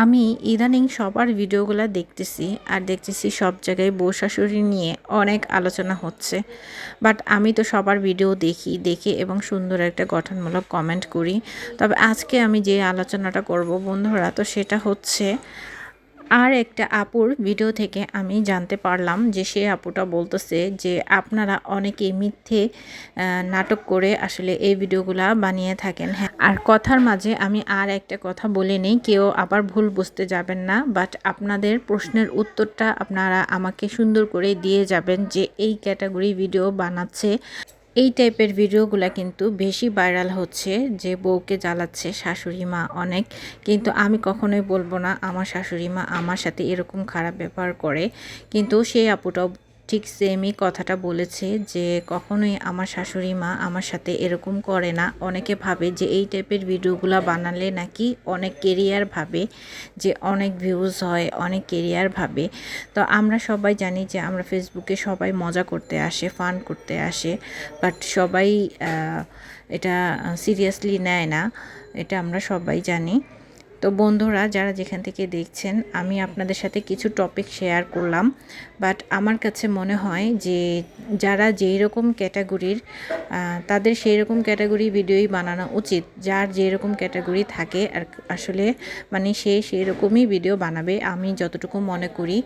আমি ইদানিং সবার ভিডিওগুলো দেখতেছি আর দেখতেছি সব জায়গায় বউ শাশুড়ি নিয়ে অনেক আলোচনা হচ্ছে। বাট আমি তো সবার ভিডিও দেখি, দেখে এবং সুন্দর একটা গঠনমূলক কমেন্ট করি। তবে আজকে আমি যে আলোচনাটা করব বন্ধুরা, তো সেটা হচ্ছে আর একটা আপুর ভিডিও থেকে আমি জানতে পারলাম যে সে আপুটা বলতেছে যে আপনারা অনেকে মিথ্যে নাটক করে আসলে এই ভিডিওগুলা বানিয়ে থাকেন। হ্যাঁ আর কথার মাঝে আমি আর একটা কথা বলে নিই, কেউ আবার ভুল বুঝতে যাবেন না বাট আপনাদের প্রশ্নের উত্তরটা আপনারা আমাকে সুন্দর করে দিয়ে যাবেন যে এই ক্যাটাগরি ভিডিও বানাচ্ছে। এই টাইপের ভিডিওগুলো কিন্তু বেশি ভাইরাল হচ্ছে যে বউকে জ্বালাচ্ছে শাশুড়ি মা অনেক। কিন্তু আমি কখনোই বলব না, আমার শাশুড়ি মা আমার সাথে এরকম খারাপ ব্যবহার করে। কিন্তু সেই আপুটাও ঠিক সেমই কথাটা বলেছে যে, কখনোই আমার শাশুড়ি মা আমার সাথে এরকম করে না। অনেকে ভাবে যে, এই টাইপের ভিডিওগুলো বানালে নাকি অনেক কেরিয়ার ভাবে, যে অনেক ভিউজ হয়, অনেক কেরিয়ার ভাবে। তো আমরা সবাই জানি যে, আমরা ফেসবুকে সবাই মজা করতে আসে ফান করতে আসে বাট সবাই এটা সিরিয়াসলি নেয় না, এটা আমরা সবাই জানি। তো বন্ধুরা, যারা যেখান থেকে দেখছেন, আমি আপনাদের সাথে কিছু টপিক শেয়ার করলাম। বাট আমার কাছে মনে হয় যে, যারা যেই রকম ক্যাটাগরির তাদের সেই রকম ক্যাটাগরি ভিডিওই বানানো উচিত। যার যেই রকম ক্যাটাগরি থাকে, আর আসলে মানে সে সেই রকমই ভিডিও বানাবে, আমি যতটুকু মনে করি।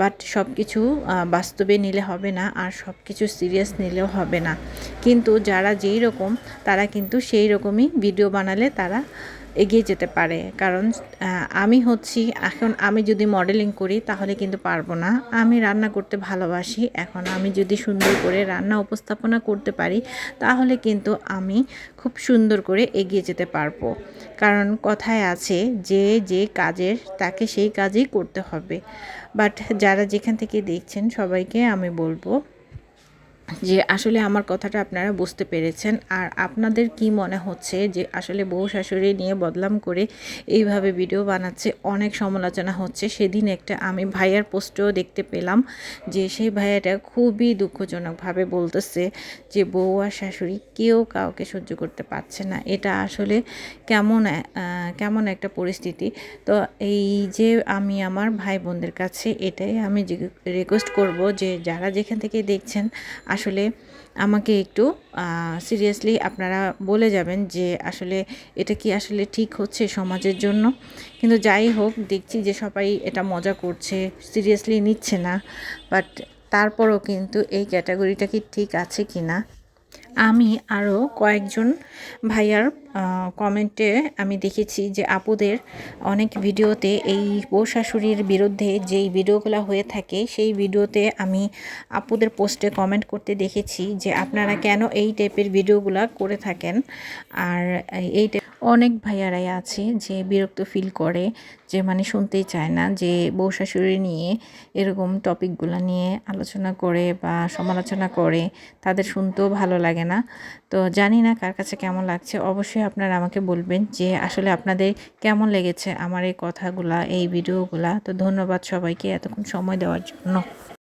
বাট সব কিছু বাস্তবে নিলে হবে না, আর সব কিছু সিরিয়াস নিলেও হবে না। কিন্তু যারা যেই রকম, তারা কিন্তু সেই রকমই ভিডিও বানালে তারা এগিয়ে যেতে পারে। কারণ আমি হচ্ছি, এখন আমি যদি মডেলিং করি, তাহলে কিন্তু পারব না। আমি রান্না করতে ভালোবাসি। এখন আমি যদি সুন্দর করে রান্না উপস্থাপনা করতে পারি, তাহলে কিন্তু আমি খুব সুন্দর করে এগিয়ে যেতে পারব। কারণ কথায় আছে, যে যে কাজের, তাকে সেই কাজই করতে হবে। বাট যারা যেখান থেকে দেখছেন, সবাইকে আমি বলব যে আসলে আমার কথাটা আপনারা বুঝতে পেরেছেন। আর আপনাদের কি মনে হচ্ছে যে আসলে বউ শাশুড়ি নিয়ে বদলাম করে এইভাবে ভিডিও বানাচ্ছে, অনেক সমালোচনা হচ্ছে। সেদিন একটা আমি ভাইয়ার পোস্টেও দেখতে পেলাম যে সেই ভাইয়াটা খুবই দুঃখজনকভাবে বলতেছে যে বউ আর শাশুড়ি কেউ কাউকে সহ্য করতে পারছে না। এটা আসলে কেমন কেমন একটা পরিস্থিতি। তো এই যে আমি আমার ভাই বোনদের কাছে এটাই আমি রিকোয়েস্ট করব যে যারা যেখান থেকে দেখছেন আসলে আমাকে একটু সিরিয়াসলি আপনারা বলে যাবেন যে আসলে এটা কি আসলে ঠিক হচ্ছে সমাজের জন্য। কিন্তু যাই হোক, দেখছি যে সবাই এটা মজা করছে সিরিয়াসলি নিচ্ছে না। বাট তারপরও কিন্তু এই ক্যাটাগরিটা কি ঠিক আছে কি না আমি আরও কয়েকজন ভাইয়ার কমেন্টে আমি দেখেছি যে আপুদের অনেক ভিডিওতে এই বউ শাশুড়ির বিরুদ্ধে যেই ভিডিওগুলো হয়ে থাকে, সেই ভিডিওতে আমি আপুদের পোস্টে কমেন্ট করতে দেখেছি যে আপনারা কেন এই টাইপের ভিডিওগুলো করে থাকেন? আর এই অনেক ভাইয়ারাই আছে যে বিরক্ত ফিল করে, যে মানে শুনতেই চায় না, যে বউ শাশুড়ি নিয়ে এরকম টপিকগুলো নিয়ে আলোচনা করে বা সমালোচনা করে, তাদের শুনতেও ভালো লাগে না। তো জানি না কার কাছে কেমন লাগছে, অবশ্যই আপনারা আমাকে বলবেন যে আসলে আপনাদের কেমন লেগেছে আমার এই কথাগুলা, এই ভিডিওগুলা। তো ধন্যবাদ সবাইকে এতক্ষণ সময় দেওয়ার জন্য।